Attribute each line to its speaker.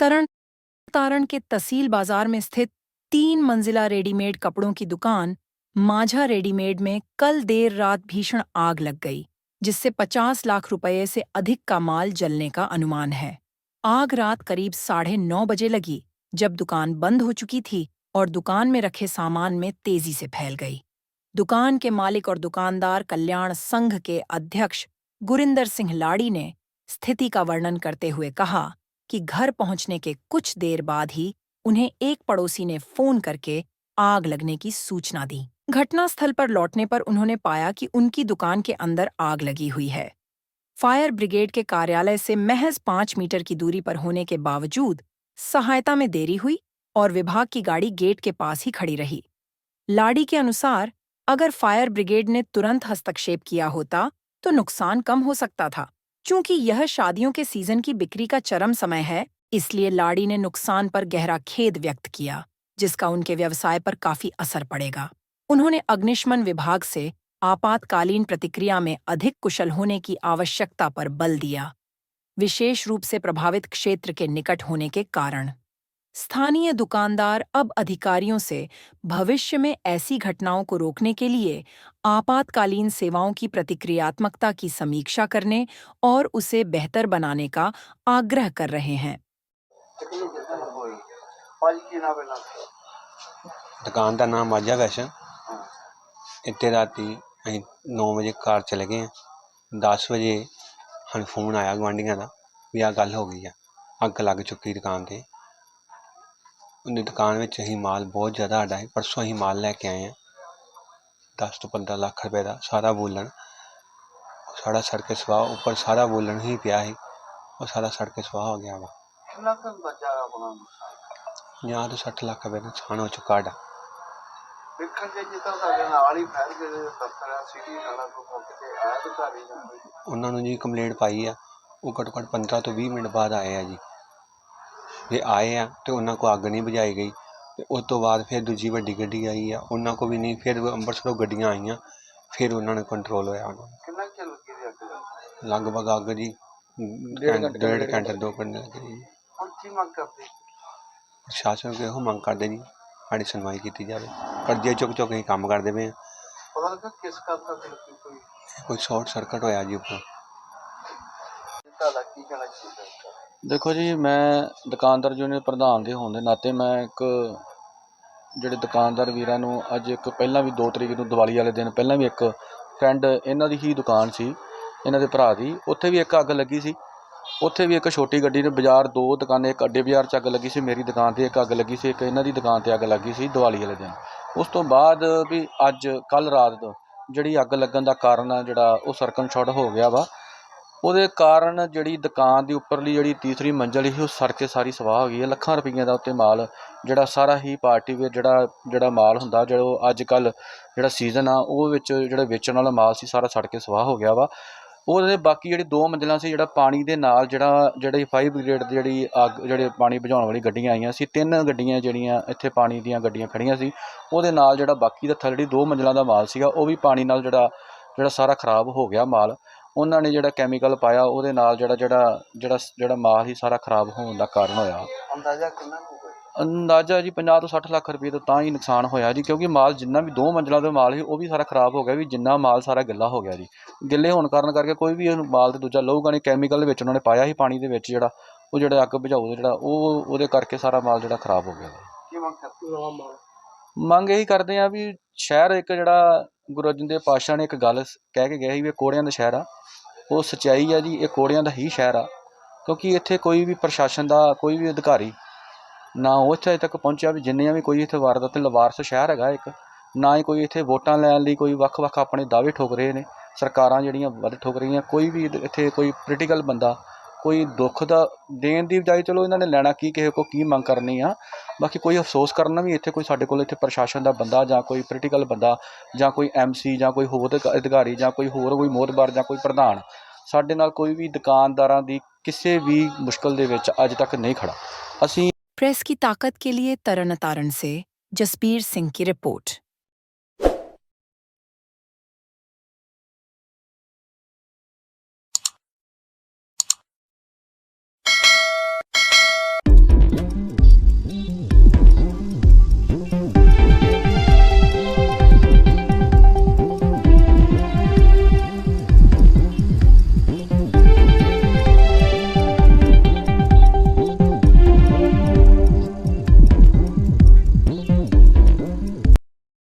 Speaker 1: तरन तारण के तहसील बाज़ार में स्थित तीन मंजिला रेडीमेड कपड़ों की दुकान माझा रेडीमेड में कल देर रात भीषण आग लग गई, जिससे 50 लाख रुपए से अधिक का माल जलने का अनुमान है। आग रात करीब साढ़े नौ बजे लगी, जब दुकान बंद हो चुकी थी और दुकान में रखे सामान में तेज़ी से फैल गई। दुकान के मालिक और दुकानदार कल्याण संघ के अध्यक्ष गुरिंदर सिंह लाड़ी ने स्थिति का वर्णन करते हुए कहा कि घर पहुँचने के कुछ देर बाद ही उन्हें एक पड़ोसी ने फ़ोन करके आग लगने की सूचना दी। घटनास्थल पर लौटने पर उन्होंने पाया कि उनकी दुकान के अंदर आग लगी हुई है। फायर ब्रिगेड के कार्यालय से महज पाँच मीटर की दूरी पर होने के बावजूद सहायता में देरी हुई और विभाग की गाड़ी गेट के पास ही खड़ी रही। लाड़ी के अनुसार, अगर फायर ब्रिगेड ने तुरंत हस्तक्षेप किया होता तो नुकसान कम हो सकता था। चूँकि यह शादियों के सीज़न की बिक्री का चरम समय है, इसलिए लाड़ी ने नुकसान पर गहरा खेद व्यक्त किया, जिसका उनके व्यवसाय पर काफ़ी असर पड़ेगा। उन्होंने अग्निशमन विभाग से आपातकालीन प्रतिक्रिया में अधिक कुशल होने की आवश्यकता पर बल दिया, विशेष रूप से प्रभावित क्षेत्र के निकट होने के कारण। स्थानीय दुकानदार अब अधिकारियों से भविष्य में ऐसी घटनाओं को रोकने के लिए आपातकालीन सेवाओं की प्रतिक्रियात्मकता की समीक्षा करने और उसे बेहतर बनाने का आग्रह कर रहे हैं।
Speaker 2: दुकान का नाम वाजा वैसे इतने रात नौ बजे घर चले गए हैं। दस बजे हम फ़ोन आया गुआढ़िया का भी आ गल हो गई है। अग लग चुकी दुकान पर ਉਹਦੀ ਦੁਕਾਨ ਵਿੱਚ ਅਸੀਂ ਮਾਲ ਬਹੁਤ ਜ਼ਿਆਦਾ ਸਾਡਾ ਹੈ। ਪਰਸੋਂ ਅਸੀਂ ਮਾਲ ਲੈ ਕੇ ਆਏ ਹਾਂ। 10 ਤੋਂ 15 ਲੱਖ ਰੁਪਏ ਦਾ ਸਾਰਾ ਬੋਲਣ। ਸਾਡਾ ਸੜ ਕੇ ਸਵਾਹ ਉੱਪਰ ਸਾਰਾ ਬੋਲਣ ਹੀ ਪਿਆ ਸੀ। ਉਹ ਸਾਰਾ ਸੜ ਕੇ ਸਵਾਹ ਹੋ ਗਿਆ ਵਾ। ਜਾਂ ਤੋਂ 60 ਲੱਖ ਰੁਪਏ ਦਾ ਨੁਕਸਾਨ ਹੋ ਚੁੱਕਾ ਸਾਡਾ।
Speaker 3: ਵੇਖਣ ਜੇ ਜਿੱਦਾਂ ਸਾਡੇ ਨਾਲ ਹੀ ਫੈਲ ਗਏ ਦਫ਼ਤਰ ਆ ਸਿਟੀ ਸਾਡਾ ਕੋਈ ਮੌਕੇ ਤੇ ਆਇਆ ਅਧਿਕਾਰੀ ਜਾਂ ਕੋਈ?
Speaker 2: ਉਹਨਾਂ ਨੂੰ ਜੀ ਕੰਪਲੇਂਟ ਪਾਈ ਆ। ਉਹ ਘੱਟੋ ਘੱਟ 15 ਤੋਂ 20 ਮਿੰਟ ਬਾਅਦ ਆਏ ਆ ਜੀ। ਜੇ ਆਏ ਆ ਤੇ ਉਹਨਾਂ ਕੋ ਅੱਗ ਨਹੀਂ ਬੁਝਾਈ ਗਈ। ਤੇ ਉਸ ਤੋਂ ਬਾਅਦ ਫਿਰ ਦੂਜੀ ਵੱਡੀ ਗੱਡੀ ਆਈ ਆ। ਉਹਨਾਂ ਕੋ ਵੀ ਨਹੀਂ ਫਿਰ ਅੰਮ੍ਰਿਤਸਰੋਂ ਗੱਡੀਆਂ ਆਈਆਂ। ਫਿਰ ਉਹਨਾਂ ਨੇ ਕੰਟਰੋਲ ਹੋਇਆ ਉਹਨਾਂ।
Speaker 3: ਕਿੰਨਾ ਚਿਰ ਲੱਗੀ ਅੱਗ ਲੱਗ
Speaker 2: ਲਗਭਗ ਅੱਗ ਜੀ ਡੇਢ ਘੰਟੇ ਦੋ ਘੰਟੇ ਲੱਗੇ ਜੀ।
Speaker 3: ਹੁਣ ਕੀ ਮੰਗ ਕਰਦੇ?
Speaker 2: ਪ੍ਰਸ਼ਾਸਨ ਕੋਲ ਇਹੋ ਮੰਗ ਕਰਦੇ ਜੀ ਸਾਡੀ ਸੁਣਵਾਈ ਕੀਤੀ ਜਾਵੇ। ਕਰਜ਼ੇ ਚੁੱਕ ਚੁੱਕ ਅਸੀਂ ਕੰਮ ਕਰਦੇ ਪਏ ਹਾਂ
Speaker 3: ਪਤਾ ਲੱਗਾ ਕਿਸ ਲੱਗੀ ਕੋਈ
Speaker 2: ਕੋਈ ਸ਼ਾਰਟ ਸਰਕਟ ਹੋਇਆ ਜੀ ਉੱਪਰ।
Speaker 3: ਤੁਹਾਡਾ ਕੀ ਕਹਿਣਾ ਚਾਹੀਦਾ ਇਸ ਬਾਰੇ?
Speaker 4: ਦੇਖੋ ਜੀ, ਮੈਂ ਦੁਕਾਨਦਾਰ ਯੂਨੀਅਨ ਪ੍ਰਧਾਨ ਦੇ ਹੋਣ ਦੇ ਨਾਤੇ ਮੈਂ ਇੱਕ ਜਿਹੜੇ ਦੁਕਾਨਦਾਰ ਵੀਰਾਂ ਨੂੰ ਅੱਜ ਇੱਕ ਪਹਿਲਾਂ ਵੀ 2 ਤਰੀਕ ਨੂੰ ਦੀਵਾਲੀ ਵਾਲੇ ਦਿਨ ਪਹਿਲਾਂ ਵੀ ਇੱਕ ਫਰੈਂਡ ਇਹਨਾਂ ਦੀ ਹੀ ਦੁਕਾਨ ਸੀ, ਇਹਨਾਂ ਦੇ ਭਰਾ ਦੀ, ਉੱਥੇ ਵੀ ਇੱਕ ਅੱਗ ਲੱਗੀ ਸੀ ਉੱਥੇ ਵੀ ਇੱਕ ਛੋਟੀ ਗੱਡੀ ਨੇ ਬਾਜ਼ਾਰ ਦੋ ਦੁਕਾਨੇ, ਇੱਕ ਅੱਡੇ ਬਾਜ਼ਾਰ 'ਚ ਅੱਗ ਲੱਗੀ ਸੀ, ਮੇਰੀ ਦੁਕਾਨ ਤੇ ਇੱਕ ਅੱਗ ਲੱਗੀ ਸੀ, ਇੱਕ ਇਹਨਾਂ ਦੀ ਦੁਕਾਨ ਤੇ ਅੱਗ ਲੱਗੀ ਸੀ ਦੀਵਾਲੀ ਵਾਲੇ ਦਿਨ ਉਸ ਤੋਂ ਬਾਅਦ ਵੀ ਅੱਜ ਕੱਲ ਰਾਤ ਤੋਂ ਜਿਹੜੀ ਅੱਗ ਲੱਗਣ ਦਾ ਕਾਰਨ ਆ ਜਿਹੜਾ ਉਹ ਸਰਕਨ ਸ਼ਾਰਟ ਹੋ ਗਿਆ ਵਾ ਉਹਦੇ ਕਾਰਨ ਜਿਹੜੀ ਦੁਕਾਨ ਦੀ ਉੱਪਰਲੀ ਜਿਹੜੀ ਤੀਸਰੀ ਮੰਜ਼ਲ ਸੀ, ਉਹ ਸੜ ਕੇ ਸਾਰੀ ਸਵਾਹ ਹੋ ਗਈ ਹੈ। ਲੱਖਾਂ ਰੁਪਈਆਂ ਦਾ ਉੱਤੇ ਮਾਲ, ਜਿਹੜਾ ਸਾਰਾ ਹੀ ਪਾਰਟੀ ਵੇਅਰ ਜਿਹੜਾ ਜਿਹੜਾ ਮਾਲ ਹੁੰਦਾ, ਜਿਹੜਾ ਉਹ ਅੱਜ ਕੱਲ ਜਿਹੜਾ ਸੀਜ਼ਨ ਆ, ਉਹ ਵਿੱਚ ਜਿਹੜਾ ਵੇਚਣ ਵਾਲਾ ਮਾਲ ਸੀ, ਸਾਰਾ ਸੜ ਕੇ ਸਵਾਹ ਹੋ ਗਿਆ ਵਾ। ਉਹਦੇ ਬਾਕੀ ਜਿਹੜੀ ਦੋ ਮੰਜ਼ਲਾਂ ਸੀ, ਜਿਹੜਾ ਪਾਣੀ ਦੇ ਨਾਲ ਜਿਹੜਾ, ਜਿਹੜੀ ਫਾਈਵ ਬ੍ਰਿਗੇਡ ਦੀ ਜਿਹੜੀ ਅੱਗ, ਜਿਹੜੇ ਪਾਣੀ ਬੁਝਾਉਣ ਵਾਲੀ ਗੱਡੀਆਂ ਆਈਆਂ ਸੀ, ਤਿੰਨ ਗੱਡੀਆਂ ਜਿਹੜੀਆਂ ਇੱਥੇ ਪਾਣੀ ਦੀਆਂ ਗੱਡੀਆਂ ਖੜੀਆਂ ਸੀ, ਉਹਦੇ ਨਾਲ ਜਿਹੜਾ ਬਾਕੀ ਦਾ ਥੱਲੜੀ ਦੋ ਮੰਜ਼ਲਾਂ ਦਾ ਮਾਲ ਸੀਗਾ, ਉਹ ਵੀ ਪਾਣੀ ਨਾਲ ਜਿਹੜਾ ਜਿਹੜਾ ਸਾਰਾ ਖਰਾਬ ਹੋ ਗਿਆ ਮਾਲ। ਉਹਨਾਂ ਨੇ ਜਿਹੜਾ ਕੈਮੀਕਲ ਪਾਇਆ ਉਹਦੇ ਨਾਲ ਜਿਹੜਾ ਜਿਹੜਾ ਜਿਹੜਾ ਜਿਹੜਾ ਮਾਲ ਸੀ ਸਾਰਾ ਖਰਾਬ ਹੋਣ ਦਾ ਕਾਰਨ ਹੋਇਆ।
Speaker 3: ਅੰਦਾਜ਼ਾ ਕਿੰਨਾ
Speaker 4: ਅੰਦਾਜ਼ਾ ਜੀ 50 ਤੋਂ 60 ਲੱਖ ਰੁਪਏ ਤੋਂ ਤਾਂ ਹੀ ਨੁਕਸਾਨ ਹੋਇਆ ਜੀ ਕਿਉਂਕਿ ਮਾਲ ਜਿੰਨਾ ਵੀ ਦੋ ਮੰਜ਼ਲਾਂ ਦਾ ਮਾਲ ਸੀ ਉਹ ਵੀ ਸਾਰਾ ਖਰਾਬ ਹੋ ਗਿਆ ਵੀ ਜਿੰਨਾ ਮਾਲ ਸਾਰਾ ਗਿੱਲਾ ਹੋ ਗਿਆ ਜੀ। ਗਿੱਲੇ ਹੋਣ ਕਾਰਨ ਕਰਕੇ ਕੋਈ ਵੀ ਉਹਨੂੰ ਮਾਲ ਤੇ ਦੂਜਾ ਲਊਗਾ ਨਹੀਂ ਕੈਮੀਕਲ ਦੇ ਵਿੱਚ ਉਹਨਾਂ ਨੇ ਪਾਇਆ ਸੀ ਪਾਣੀ ਦੇ ਵਿੱਚ ਜਿਹੜਾ ਉਹ ਜਿਹੜਾ ਅੱਗ ਬੁਝਾਊ ਜਿਹੜਾ ਉਹ ਉਹਦੇ ਕਰਕੇ ਸਾਰਾ ਮਾਲ ਜਿਹੜਾ ਖਰਾਬ ਹੋ ਗਿਆ
Speaker 3: ਮੰਗ
Speaker 4: ਇਹੀ ਕਰਦੇ ਆ ਵੀ ਸ਼ਹਿਰ ਇੱਕ ਜਿਹੜਾ ਗੁਰੂ ਅਰਜਨ ਦੇਵ ਪਾਤਸ਼ਾਹ ਨੇ ਇੱਕ ਗੱਲ ਕਹਿ ਕੇ ਗਏ ਸੀ ਵੀ ਇਹ ਕੋੜਿਆਂ ਦਾ ਸ਼ਹਿਰ ਆ। ਉਹ ਸਚਾਈ ਆ ਜੀ, ਇਹ ਕੋੜਿਆਂ ਦਾ ਹੀ ਸ਼ਹਿਰ ਆ। ਕਿਉਂਕਿ ਇੱਥੇ ਕੋਈ ਵੀ ਪ੍ਰਸ਼ਾਸਨ ਦਾ, ਕੋਈ ਵੀ ਅਧਿਕਾਰੀ ਨਾ ਉਹ ਇੱਥੇ ਤੱਕ ਪਹੁੰਚਿਆ ਵੀ ਜਿੰਨੀਆਂ ਵੀ ਕੋਈ ਇੱਥੇ ਵਾਰਦਾਤ ਤੇ ਲਵਾਰਸ ਸ਼ਹਿਰ ਹੈਗਾ ਇੱਕ, ਨਾ ਹੀ ਕੋਈ ਇੱਥੇ ਵੋਟਾਂ ਲੈਣ ਲਈ ਕੋਈ ਵੱਖ-ਵੱਖ ਆਪਣੇ ਦਾਅਵੇ ਠੋਕ ਰਹੇ ਨੇ। ਸਰਕਾਰਾਂ ਜਿਹੜੀਆਂ ਵੱਧ ਠੋਕ ਰਹੀਆਂ, ਕੋਈ ਵੀ ਇੱਥੇ ਕੋਈ ਪੋਲੀਟੀਕਲ ਬੰਦਾ ਕੋਈ ਦੁੱਖ ਦਾ ਦੇਣ ਦੀ ਬਜਾਏ ਚਲੋ ਇਹਨਾਂ ਨੇ ਲੈਣਾ ਕੀ ਕਿਸੇ ਕੋ ਕੀ ਮੰਗ ਕਰਨੀ ਆ ਬਾਕੀ ਕੋਈ ਅਫਸੋਸ ਕਰਨਾ ਵੀ ਇੱਥੇ ਕੋਈ ਸਾਡੇ ਕੋਲ ਇੱਥੇ ਪ੍ਰਸ਼ਾਸਨ ਦਾ ਬੰਦਾ ਜਾਂ ਕੋਈ ਪੋਲੀਟੀਕਲ ਬੰਦਾ ਜਾਂ ਕੋਈ ਐਮਸੀ ਜਾਂ ਕੋਈ ਹੋਰ ਅਧਿਕਾ- ਅਧਿਕਾਰੀ ਜਾਂ ਕੋਈ ਹੋਰ ਕੋਈ ਮੋਹਤਬਾਰ ਜਾਂ ਕੋਈ ਪ੍ਰਧਾਨ ਸਾਡੇ ਨਾਲ ਕੋਈ ਵੀ ਦੁਕਾਨਦਾਰਾਂ ਦੀ ਕਿਸੇ ਵੀ ਮੁਸ਼ਕਲ ਦੇ ਵਿੱਚ ਅੱਜ ਤੱਕ ਨਹੀਂ ਖੜਾ ਅਸੀਂ
Speaker 1: प्रेस की ताकत के लिए तरन तारण से जसबीर सिंह की रिपोर्ट